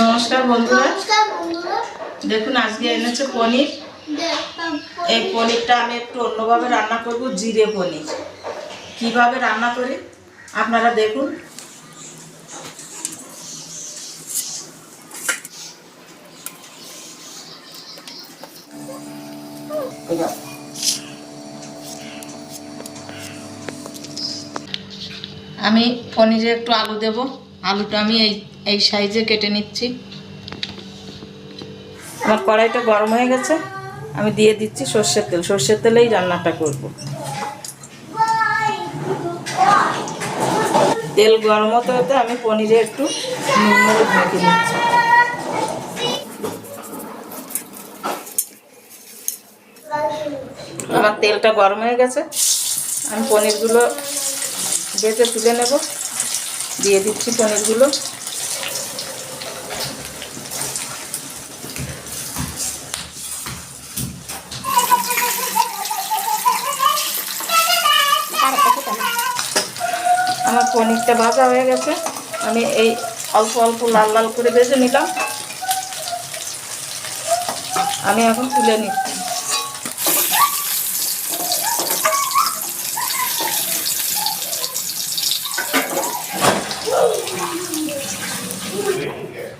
নমস্কার বন্ধুরা। দেখুন আজকে এনেছে পনির। এই পনিরটা আমি একটু অন্যভাবে রান্না করব জিরে পনির। কীভাবে রান্না করি? আপনারা দেখুন। আমি পনিরে একটু আলু দেব। আলুটা আমি এই এই সাইজে কেটে নিচ্ছি। আমার কড়াইটা গরম হয়ে গেছে। আমি দিয়ে দিচ্ছি সর্ষের তেল। সর্ষের তেলেই রান্নাটা করব। তেল গরম হতে হতে আমি পনিরে একটু নুন নিচ্ছি। আমার তেলটা গরম হয়ে গেছে। আমি পনিরগুলো বেঁচে তুলে নেব। দিয়ে দিচ্ছি পনিরগুলো। আমার পনিরটা ভাজা হয়ে গেছে। আমি এই অল্প অল্প লাল লাল করে ভেজে নিলাম। আমি এখন তুলে নিচ্ছি।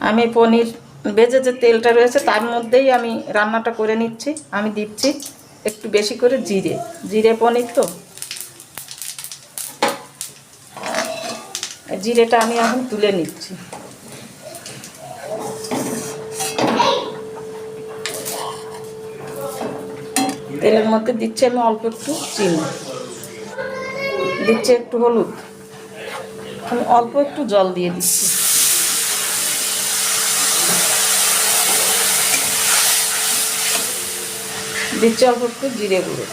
আমি পনির ভেজে যে তেলটা রয়েছে তার মধ্যেই আমি রান্নাটা করে নিচ্ছি, আমি দিচ্ছি একটু বেশি করে জিরে। জিরে পনির তো। জিরেটা আমি এখন তুলে নিচ্ছি। তেলের মধ্যে দিচ্ছি আমি অল্প একটু চিনি। দিচ্ছি একটু হলুদ। আমি অল্প একটু জল দিয়ে দিচ্ছি। দিচ্ছি অল্প একটু জিরে গুঁড়ো।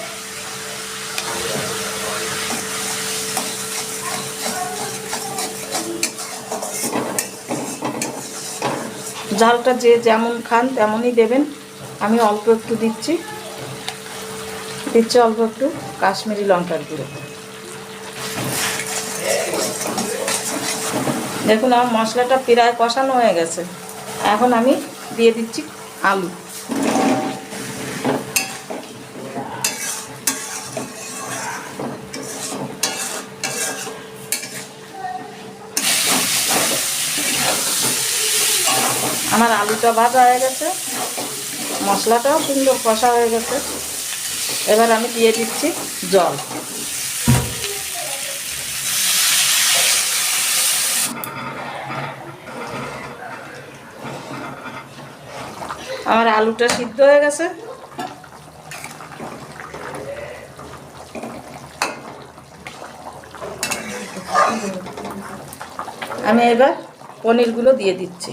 ঝালটা যে যেমন খান তেমনই দেবেন। আমি অল্প একটু দিচ্ছি। দিচ্ছি অল্প একটু কাশ্মীরি লঙ্কার গুঁড়ো। দেখুন আমার মশলাটা প্রায় কষানো হয়ে গেছে। এখন আমি দিয়ে দিচ্ছি আলু। আমার আলুটা ভাজা হয়ে গেছে। মশলাটাও সুন্দর কষা হয়ে গেছে। এবার আমি দিয়ে দিচ্ছি জল। আমার আলুটা সিদ্ধ হয়ে গেছে। আমি এবার পনিরগুলো দিয়ে দিচ্ছি।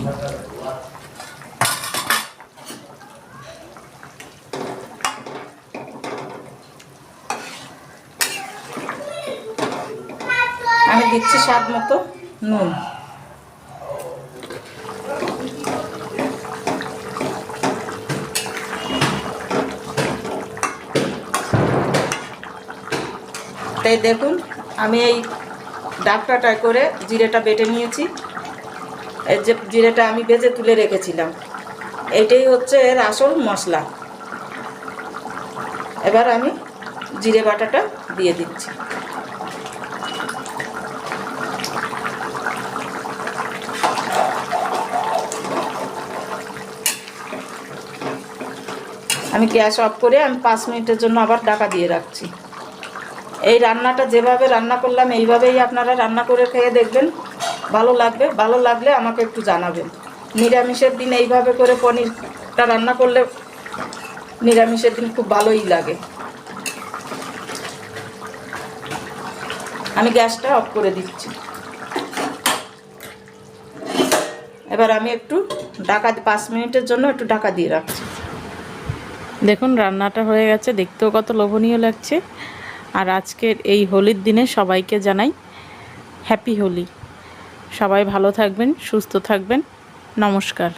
আমি দিচ্ছি স্বাদ মতো নুন। তাই দেখুন আমি এই ডাকটাটা করে জিরেটা বেটে নিয়েছি। এই যে জিরেটা আমি ভেজে তুলে রেখেছিলাম। এইটাই হচ্ছে এর আসল মশলা। এবার আমি জিরে বাটাটা দিয়ে দিচ্ছি। আমি গ্যাস অফ করে আমি পাঁচ মিনিটের জন্য আবার ডাকা দিয়ে রাখছি। এই রান্নাটা যেভাবে রান্না করলাম, এইভাবেই আপনারা রান্না করে খেয়ে দেখবেন। ভালো লাগবে, ভালো লাগলে আমাকে একটু জানাবেন। নিরামিষের দিন এইভাবে করে পনিরটা রান্না করলে নিরামিষের দিন খুব ভালোই লাগে। আমি গ্যাসটা অফ করে দিচ্ছি। এবার আমি একটু ঢাকা, পাঁচ মিনিটের জন্য একটু ঢাকা দিয়ে রাখছি। দেখুন, রান্নাটা হয়ে গেছে। দেখতেও কত লোভনীয় লাগছে। আর আজকের এই হোলির দিনে সবাইকে জানাই হ্যাপি হোলি। সবাই ভালো থাকবেন, সুস্থ থাকবেন। নমস্কার।